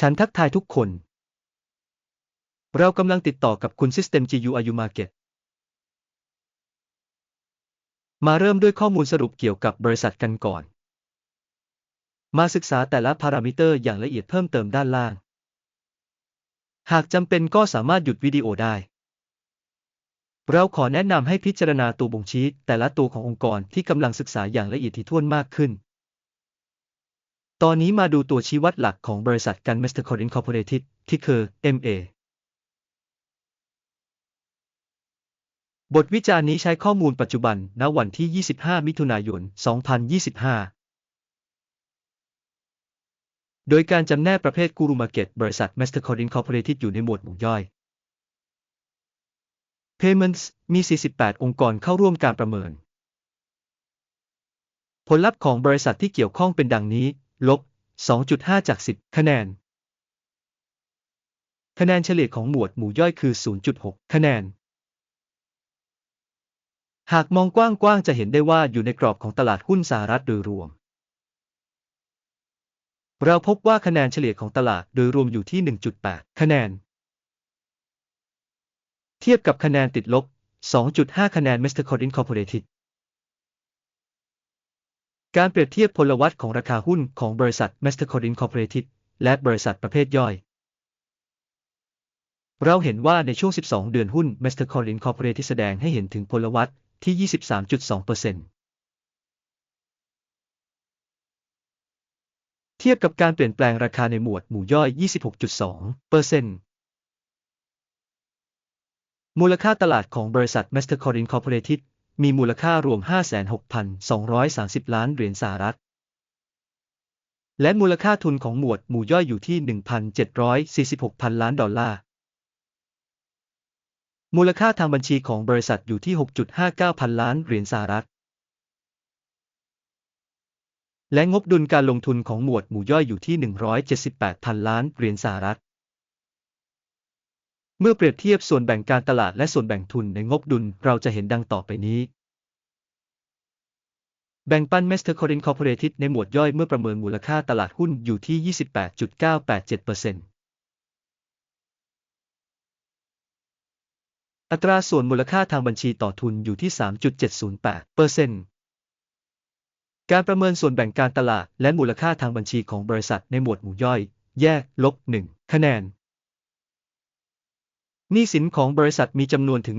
ฉันทักทายทุกคน เรากำลังติดต่อกับคุณ System GUIU Market มาเริ่มด้วยข้อมูลสรุปเกี่ยวกับบริษัทกันก่อน มาศึกษาแต่ละพารามิเตอร์อย่างละเอียดเพิ่มเติมด้านล่าง หากจำเป็นก็สามารถหยุดวิดีโอได้ เราขอแนะนำให้พิจารณาตัวบ่งชี้แต่ละตัวขององค์กรที่กำลังศึกษาอย่างละเอียดถี่ถ้วนมากขึ้น ตอนนี้มาดูตัวชี้วัดหลักของบริษัทกัน Mastercard Incorporated ที่คือ MA บทวิจารณ์นี้ใช้ข้อมูลปัจจุบัน ณ วันที่ 25 มิถุนายน 2025 โดยการจำแนกประเภทกูรูมาเก็ตบริษัท Mastercard Incorporated อยู่ในหมวดหมู่ย่อย Payments มี 48 องค์กรเข้าร่วมการประเมิน ผลลัพธ์ของบริษัทที่เกี่ยวข้องเป็นดังนี้ ลบ 2.5 จาก 10 คะแนน คะแนนเฉลี่ยของหมวดหมู่ย่อยคือ 0.6 คะแนน หากมองกว้างๆ จะเห็นได้ว่าอยู่ในกรอบของตลาดหุ้นสหรัฐโดยรวม เราพบว่าคะแนนเฉลี่ยของตลาดโดยรวมอยู่ที่ 1.8 คะแนน เทียบกับคะแนนติดลบ 2.5 คะแนน Mastercard Incorporated การเปรียบเทียบพลวัตของราคาหุ้นของบริษัท Mastercard Incorporated และบริษัทประเภทย่อย เราเห็นว่าในช่วง 12 เดือนหุ้น Mastercard Incorporated แสดงให้เห็นถึงพลวัตที่ 23.2%เทียบกับการเปลี่ยนแปลงราคาในหมวดหมู่ย่อย 26.2%มูลค่าตลาดของบริษัท Mastercard Incorporated มีมูลค่ารวม 56,230 ล้านเหรียญสหรัฐ และมูลค่าทุนของหมวดหมู่ย่อยอยู่ที่ 1,746พันล้านดอลลาร์ มูลค่าทางบัญชีของบริษัทอยู่ที่ 6.59 พันล้านเหรียญสหรัฐ และงบดุลการลงทุนของหมวดหมู่ย่อยอยู่ที่ 178พันล้านเหรียญสหรัฐ เมื่อเปรียบเทียบส่วนแบ่งการตลาดและส่วนแบ่งทุนในงบดุลเราจะเห็นดังต่อไปนี้ แบ่งปัน Mastercard Incorporated ในหมวดย่อยเมื่อประเมินมูลค่าตลาดหุ้นอยู่ที่ 28.987%อัตราส่วนมูลค่าทางบัญชีต่อทุนอยู่ที่ 3.708%การประเมินส่วนแบ่งการตลาดและมูลค่าทางบัญชีของบริษัทในหมวดหมู่ย่อย แยก ลบ 1 คะแนน หนี้สินของบริษัทมีจำนวนถึง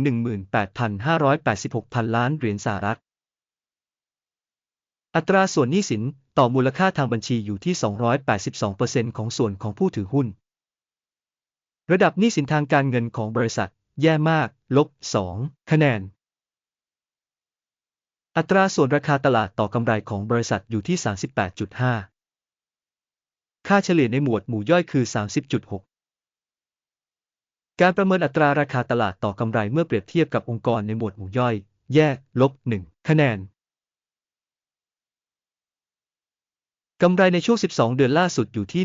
18,586พันล้านเหรียญสหรัฐ อัตราส่วนหนี้สินต่อมูลค่าทางบัญชีอยู่ที่ 282%ของส่วนของผู้ถือหุ้น ระดับหนี้สินทางการเงินของบริษัท แย่มาก ลบ 2 คะแนน อัตราส่วนราคาตลาดต่อกำไรของบริษัทอยู่ที่ 38.5 ค่าเฉลี่ยในหมวดหมู่ย่อยคือ 30.6 การประเมินอัตราราคาตลาดต่อกำไรเมื่อเปรียบเทียบกับองค์กรในหมวดหมู่ย่อย แยก ลบ 1 คะแนน กำไรในช่วง 12 เดือนล่าสุดอยู่ที่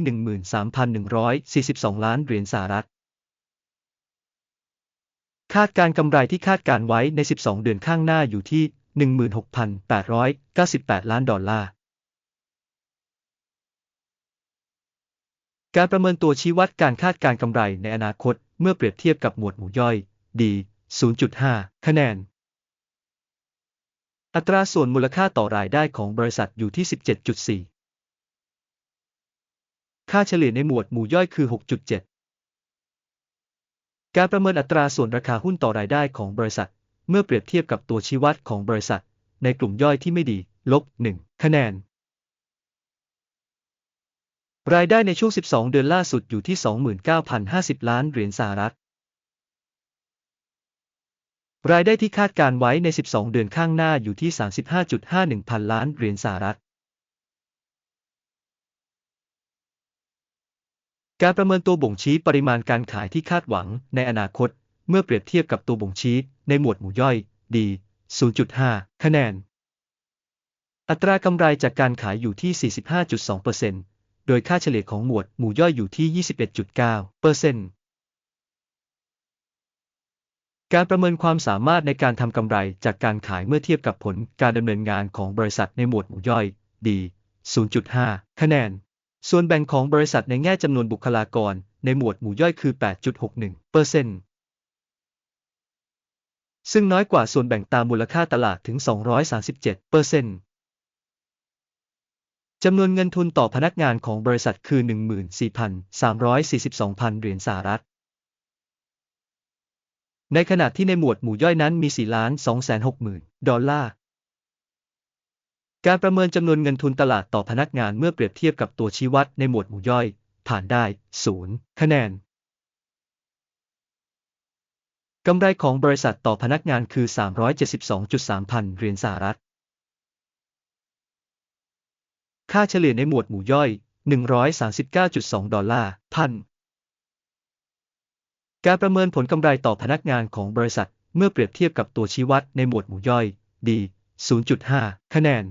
13,142 ล้านเหรียญสหรัฐ คาดการกำไรที่คาดการไว้ใน 12 เดือนข้างหน้าอยู่ที่ 16,898 ล้านดอลลาร์การประเมินตัวชี้วัดการคาดการกำไรในอนาคต เมื่อเปรียบเทียบกับหมวดหมู่ย่อย D 0.5 คะแนน อัตราส่วนมูลค่าต่อรายได้ของบริษัทอยู่ที่ 17.4 ค่าเฉลี่ยในหมวดหมู่ย่อยคือ 6.7 การประเมินอัตราส่วนราคาหุ้นต่อรายได้ของบริษัท เมื่อเปรียบเทียบกับตัวชี้วัดของบริษัท ในกลุ่มย่อยที่ไม่ดี ลบ 1 คะแนน รายได้ในช่วง 12 เดือนล่าสุดอยู่ที่ 29,050 ล้านเหรียญสหรัฐ รายได้ที่คาดการไว้ใน 12 เดือนข้างหน้าอยู่ที่ 35.51 พันล้านเหรียญสหรัฐ การประเมินตัวบ่งชี้ปริมาณการขายที่คาดหวังในอนาคต เมื่อเปรียบเทียบกับตัวบ่งชี้ในหมวดหมู่ย่อย D 0.5 คะแนน อัตรากำไรจากการขายอยู่ที่ 45.2% โดยค่าเฉลี่ยของหมวดหมู่ย่อยอยู่ที่ 21.9%การประเมินความสามารถในการทำกำไรจากการขายเมื่อเทียบกับผลการดำเนินงานของบริษัทในหมวดหมู่ย่อย D 0.5 คะแนน ส่วนแบ่งของบริษัทในแง่จำนวนบุคลากรในหมวดหมู่ย่อยคือ 8.61เปอร์เซ็นต์ซึ่งน้อยกว่าส่วนแบ่งตามมูลค่าตลาดถึง 237เปอร์เซ็นต์ จำนวนเงินทุนต่อพนักงานของบริษัทคือ 14,342,000 เหรียญสหรัฐ ในขณะที่ในหมวดหมู่ย่อยนั้นมี4ล้าน260,000 ดอลลาร์ การประเมินจำนวนเงินทุนตลาดต่อพนักงานเมื่อเปรียบเทียบกับตัวชี้วัดในหมวดหมู่ย่อย ผ่านได้ 0 คะแนน กำไรของบริษัทต่อพนักงานคือ 372.3 พันเหรียญสหรัฐ ค่าเฉลี่ยในหมวดหมู่ย่อย 139.2 ดอลลาร์พัน การประเมินผลกำไรต่อพนักงานของบริษัทเมื่อเปรียบเทียบกับตัวชี้วัดในหมวดหมู่ย่อย D 0.5 คะแนน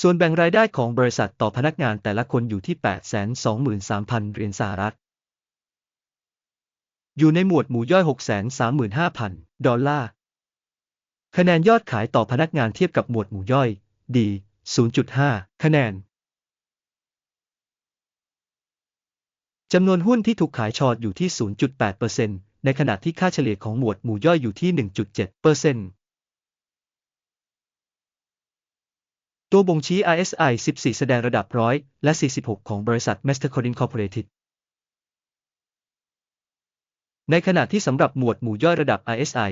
ส่วนแบ่งรายได้ของบริษัทต่อพนักงานแต่ละคนอยู่ที่ 823,000เหรียญสหรัฐ อยู่ในหมวดหมู่ย่อย 635,000 ดอลลาร์ คะแนนยอดขายต่อพนักงานเทียบกับหมวดหมู่ย่อย D 0.5 คะแนน จำนวนหุ้นที่ถูกขายชอตอยู่ที่ 0.8%ในขณะที่ค่าเฉลี่ยของหมวดหมู่ย่อยอยู่ที่ 1.7%ตัวบ่งชี้ RSI 14 แสดงระดับร้อยและ 46 ของบริษัท Mastercard Incorporated ในขณะที่สำหรับหมวดหมู่ย่อยระดับ RSI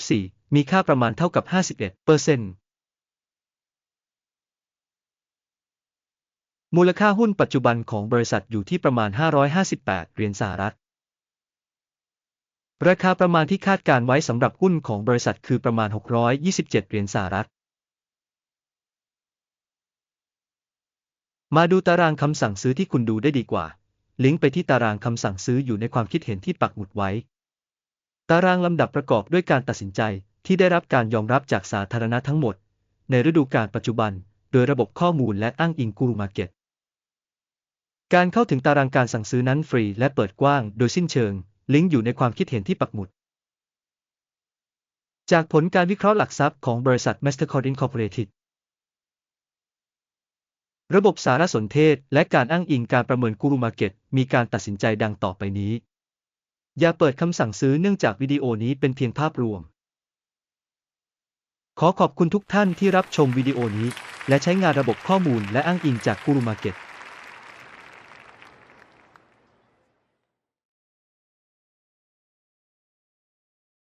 14 มีค่าประมาณเท่ากับ 51% มูลค่าหุ้นปัจจุบันของบริษัทอยู่ที่ประมาณ 558 เหรียญสหรัฐ ราคาประมาณที่คาดการไว้สำหรับหุ้นของบริษัทคือประมาณ 627 เหรียญสหรัฐ มาดูตารางคำสั่งซื้อที่คุณดูได้ดีกว่า ลิงก์ไปที่ตารางคำสั่งซื้ออยู่ในความคิดเห็นที่ปักหมุดไว้ ตารางลำดับประกอบด้วยการตัดสินใจที่ได้รับการยอมรับจากสาธารณะทั้งหมด ในฤดูกาลปัจจุบันโดยระบบข้อมูลและอ้างอิงกูรูมาร์เก็ต การเข้าถึงตารางการสั่งซื้อนั้นฟรีและเปิดกว้างโดยสิ้นเชิง ลิงก์อยู่ในความคิดเห็นที่ปักหมุด จากผลการวิเคราะห์หลักทรัพย์ของบริษัท Mastercard Incorporated ระบบสารสนเทศและการอ้างอิงการประเมินกูรูมาร์เก็ตมีการตัดสินใจดังต่อไปนี้ อย่าเปิดคำสั่งซื้อเนื่องจากวิดีโอนี้เป็นเพียงภาพรวม ขอขอบคุณทุกท่านที่รับชมวิดีโอนี้ และใช้งานระบบข้อมูลและอ้างอิงจากกูรูมาร์เก็ต